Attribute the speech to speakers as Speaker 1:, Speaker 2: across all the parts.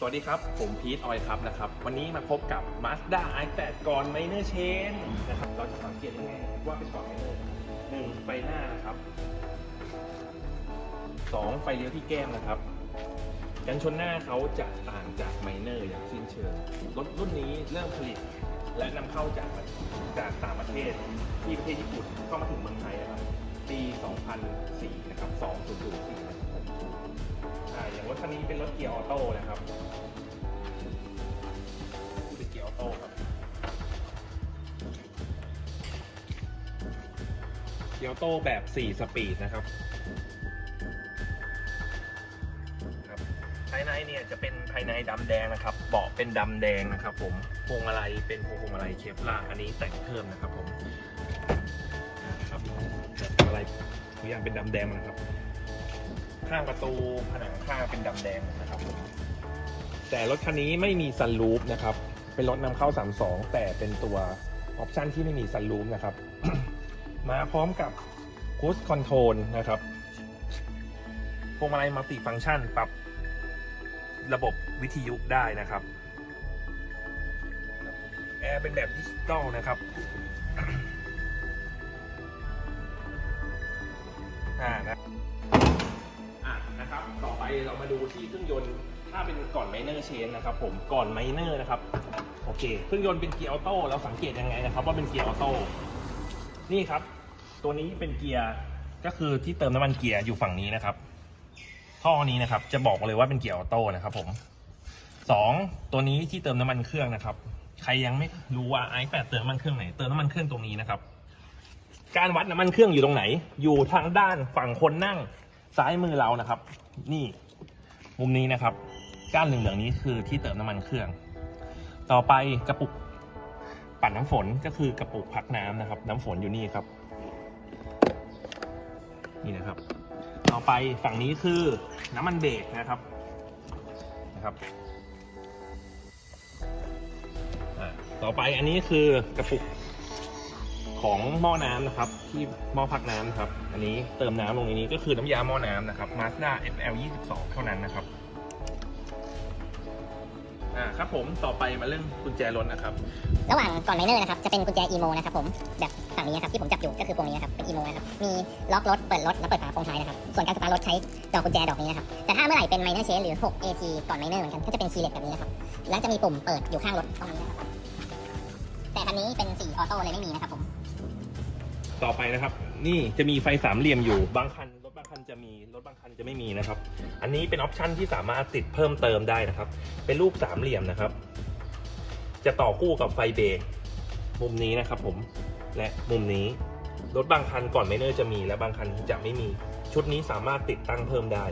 Speaker 1: สวัสดีครับ ผมพีทออยครับนะครับ วันนี้มาพบกับ Mazda i8 ก่อน Minor Chain นะครับ เราจะสังเกตยังไงว่าเป็นก่อน Minor หนึ่งไฟหน้านะครับสองไฟเลี้ยวที่แก้มนะครับ กันชนหน้าเขาจะต่างจาก Minor อย่างสิ้นเชิง รถรุ่นนี้เริ่มผลิต และนำเข้าจากจากต่างประเทศที่ประเทศญี่ปุ่นเข้ามาถึงเมืองไทยนะครับ ปี 2004 นะครับ 2004นะครับอ่าอย่างรถคันนี้เป็นรถเกียร์ออโต้นะครับ เกียร์ออโต้แบบ 4 สปีดนะครับครับภายในเนี่ยจะเป็นภายในดำแดงนะครับ เบาะเป็นดำแดงนะครับ ผมพวงมาลัยเป็นพวงมาลัยเคฟลาร์อันนี้แต่งเพิ่มนะครับผมนะครับพวงมาลัยทุกอย่างเป็นดำแดงหมดนะครับ ข้างประตูผนังข้างเป็นดำแดงหมดนะครับผมแต่รถคันนี้ไม่มีซันรูฟนะครับ เป็นรถนำเข้า 32 แต่เป็นตัวออปชันที่ไม่มีซันรูฟนะครับ มาพร้อมกับ Cruise Control นะครับพวงมาลัยมัลติฟัง c t ชันปรับระบบวิทยุได้นะครับแอร์เป็นแบบดิจิตอลนะครับอ่านะอะนะครับ ต่อไปเรามาดูที่เครื่องยนต์ ถ้าเป็นก่อนไมเนอร์เชนนะครับ ผมก่อนไมเนอร์นะครับ โอเค เครื่องยนต์เป็นเกียร์ออโต้ เราสังเกตยังไงนะครับ ว่าเป็นเกียร์ออโต้ นี่ครับ ตัวนี้เป็นเกียร์ก็คือที่เติมน้ำมันเกียร์อยู่ฝั่งนี้นะครับ ท่อนี้นะครับ จะบอกเลยว่าเป็นเกียร์ออโต้นะครับ ผมสองตัวนี้ที่เติมน้ำมันเครื่องนะครับ ใครยังไม่รู้ว่าไอแปดเติมน้ำมันเครื่องไหน เติมน้ำมันเครื่องตรงนี้นะครับ การวัดน้ำมันเครื่องอยู่ตรงไหน อยู่ทางด้านฝั่งคนนั่งซ้ายมือเรานะครับ นี่ มุมนี้นะครับ ก้านเหลืองๆนี้คือที่เติมน้ำมันเครื่อง ต่อไปกระปุกปั่นน้ำฝนก็คือกระปุกพักน้ำนะครับ น้ำฝนอยู่นี่ครับ ไปฝั่งนี้คือน้ำมันเบรกนะครับนะครับต่อไปอันนี้คือกระปุกของหม้อน้ำนะครับ ที่หม้อพักน้ำครับ อันนี้เติมน้ำลงในนี้ก็คือน้ำยาหม้อน้ำนะครับ Mazda FL 22 เท่านั้นนะครับ อ่าครับผมต่อไปมาเรื่องกุญแจรถนะครับ
Speaker 2: ระหว่างก่อนไมเนอร์นะครับจะเป็นกุญแจอีโมนะครับผมแบบฝั่งนี้นะครับที่ผมจับอยู่ก็คือพวงนี้นะครับเป็นอีโมนะครับมีล็อกรถเปิดรถและเปิดฝากระโปรงท้ายนะครับส่วนการสตาร์ทรถใช้ดอกกุญแจดอกนี้นะครับแต่ถ้าเมื่อไหร่เป็นไมเนอร์เชนหรือ 6 AT ก่อนไมเนอร์เหมือนกันก็จะเป็นคีย์เล็กแบบนี้นะครับและจะมีปุ่มเปิดอยู่ข้างรถตรงนี้นะครับแต่คันนี้เป็นสีออโต้เลยไม่มีนะครับผม
Speaker 1: ต่อไปนะครับ นี่จะมีไฟสามเหลี่ยมอยู่บางคัน จะไม่มีนะครับ อันนี้เป็นออปชันที่สามารถติดเพิ่มเติมได้นะครับ เป็นรูปสามเหลี่ยมนะครับ จะต่อคู่กับไฟเบรกมุมนี้นะครับผมและมุมนี้รถบางคันก่อนไมเนอร์จะมีและบางคันจะไม่มี ชุดนี้สามารถติดตั้งเพิ่มได้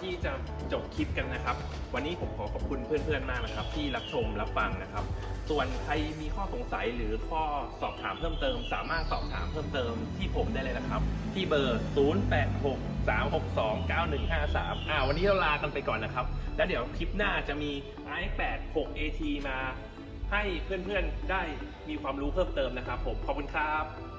Speaker 1: ที่จะจบคลิปกันนะครับ วันนี้ผมขอขอบคุณเพื่อนๆมากนะครับ ที่รับชมรับฟังนะครับ ส่วนใครมีข้อสงสัยหรือข้อสอบถามเพิ่มเติม สามารถสอบถามเพิ่มเติมที่ผมได้เลยนะครับ ที่เบอร์ 086 362 9153 อ่าวันนี้เราลากันไปก่อนนะครับ แล้วเดี๋ยวคลิปหน้าจะมี i8 6 AT มาให้เพื่อนๆได้มีความรู้เพิ่มเติมนะครับ ผมขอบคุณครับ